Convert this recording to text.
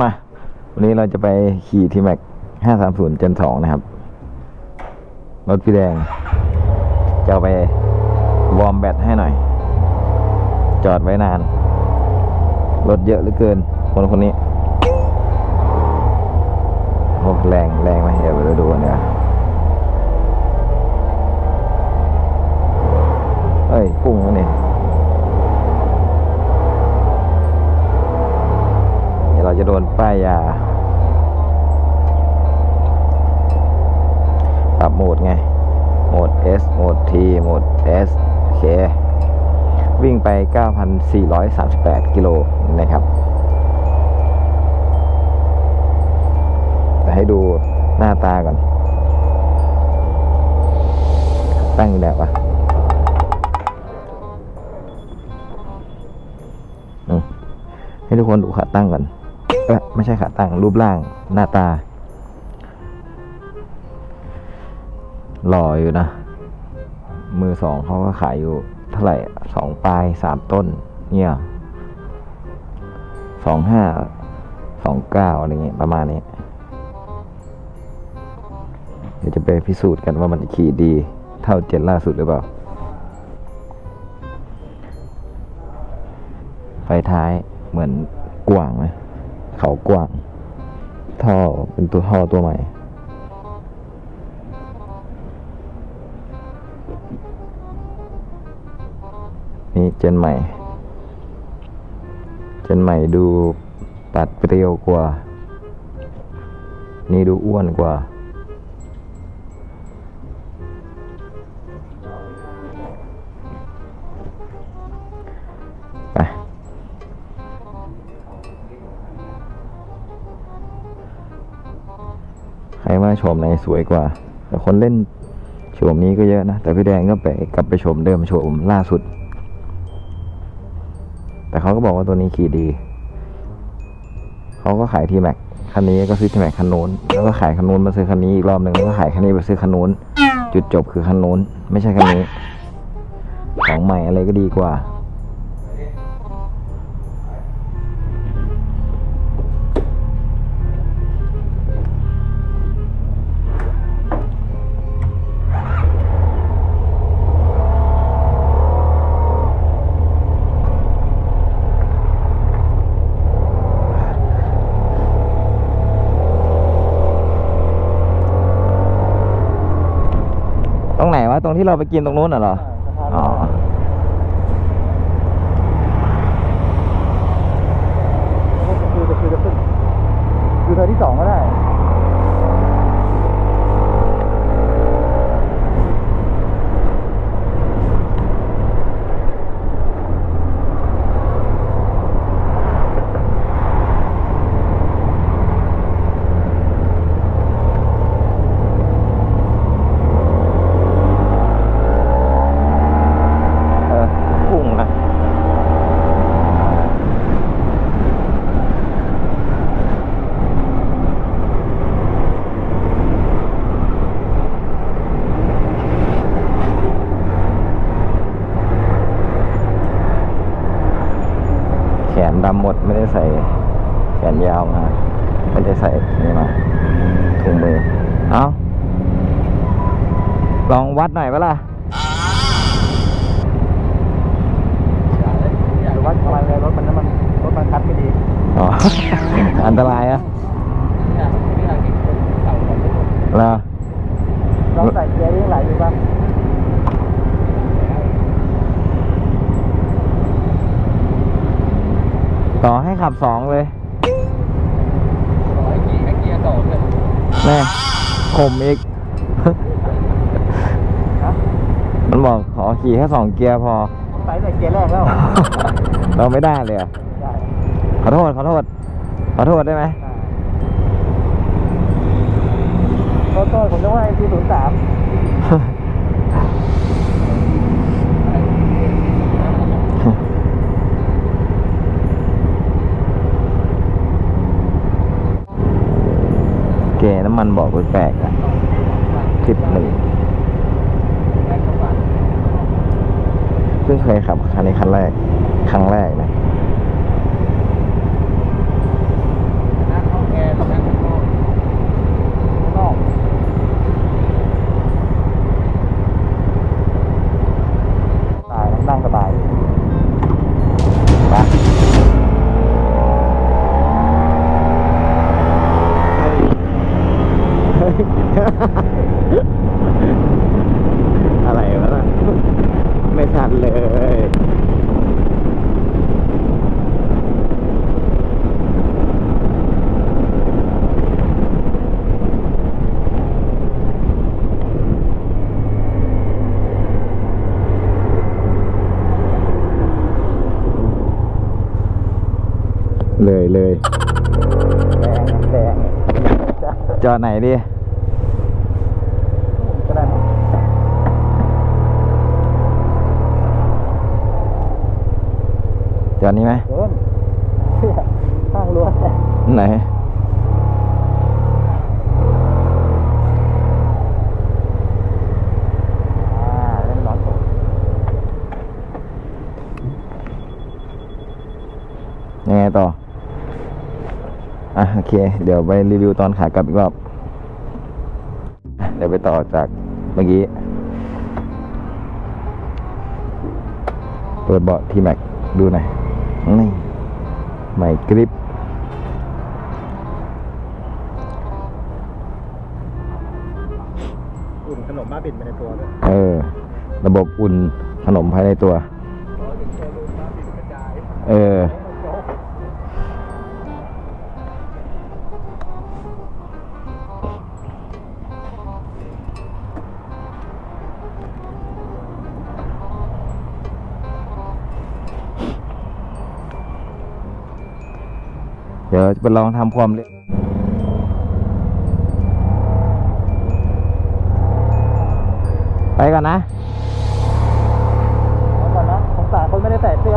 มา วันนี้เราจะไปขี่ทีแม็ก530 Gen 2นะครับ รถพี่แดง จะเอาไปวอร์มแบตให้หน่อย จอดไว้นาน รถเยอะเหลือเกิน คนคนนี้โอ้แรงแรงไหมเดี๋ยวไปดูกันเนีกว่ยเฮ้ยพุ่งแล้วนี่ นป้ายยา ปรับโหมดไง โหมด S โหมด T โหมด S โอเค วิ่งไป 9,438 กิโลนะครับแต่ให้ดูหน้าตาก่อน ตั้งอยู่แบบวะให้ทุกคนดูขาตั้งก่อน อไม่ใช่ขาตั้งรูปร่างหน้าตา หล่ออยู่นะ มือสองเขาก็ขายอยู่เท่าไหร่สองปลายสามต้น เนี่ยสองห้าสองเก้าอะไรเงี้ยประมาณนี้ เดี๋ยวจะไปพิสูจน์กันว่ามันจะขี่ดีเท่าเจ็ดล่าสุดหรือเปล่า ไฟท้ายเหมือนกว่างไหม เขากว่างท่อเป็นตัวท่อตัวใหม่นี่เจนใหม่ เจนใหม่ดูปัดเปรี้ยวกว่า นี่ดูอ้วนกว่า รว่าโฉมไหนสวยกว่า แต่คนเล่นโฉมนี้ก็เยอะนะ แต่พี่แดงก็ไปกลับไปโฉมเดิมโฉมล่าสุด แต่เขาก็บอกว่าตัวนี้ขี่ดีเขาก็ขายทีแม็กคันนี้ก็ซื้อทีแม็กคันโน้นแล้วก็ขายคันโน้นมาซื้อคันนี้อีกรอบหนึ่งแล้วก็ขายคันนี้ไปซื้อคันโน้นจุดจบคือคันโน้นไม่ใช่คันนี้ของใหม่อะไรก็ดีกว่า ที่เราไปกินตรงนู้นน่ะเหรอ อ๋อคือจะคือจะขึ้นคือเธอที่สองก็ได้ เออพุ่งนะแขน ดำหมดไม่ได้ใส่แขนยาวมาไม่ได้ใส่นี่มาถุงมือ เอาลองวัดหน่อยปะล่ะหรือว่าอะไรเลยรถมันน้ำมันรถมันคัดไม่ดี อ๋อ อันตรายอะเหรอลองใส่เกียร์ยิ่งไหลดูป่ะ ต่อให้ ขับสองเลยร้อยกี่แค่เกียร์ต่อเลยแม่ข่มอีกฮะมันบอกขอขี่แค่สองเกียร์พอใส่แต่เกียร์แรกแล้ว เราไม่ได้เลยอะได้ขอโทษ ขอโทษ ขอโทษได้ไหมรถโต้ผมต้องว่าไอซีศูนย์สาม น้ำมันบอกแปลกๆอะคลิปหนึ่งเพิ่งเคยขับคันนี้คันแรก ครั้งแรกนะ อะไรวะน่ะไม่ทันเลยเลยเลยแดงแดงจอไหนดิ จอนี้ไหมเกินเหี้ยข้างรั้วเนี่ยไหนอ่าเล่นร้อนตัวยังไงต่อ อะโอเค เดี๋ยวไปรีวิวตอนขากลับอีกรอบอะเดี๋ยวไปต่อจากเมื่อกี้ เปิดเบาะทีแม็กดูหน่อย นี่ใหม่กริปอุ่นขนมบ้าบินไปในตัวด้วยเออ ระบบอุ่นขนมภายในตัว เออ เดี๋ยวจะไปลองทำความเร็วไปก่อนนะเอาก่อนนะสงสารคนไม่ได้ใส่เสื้อ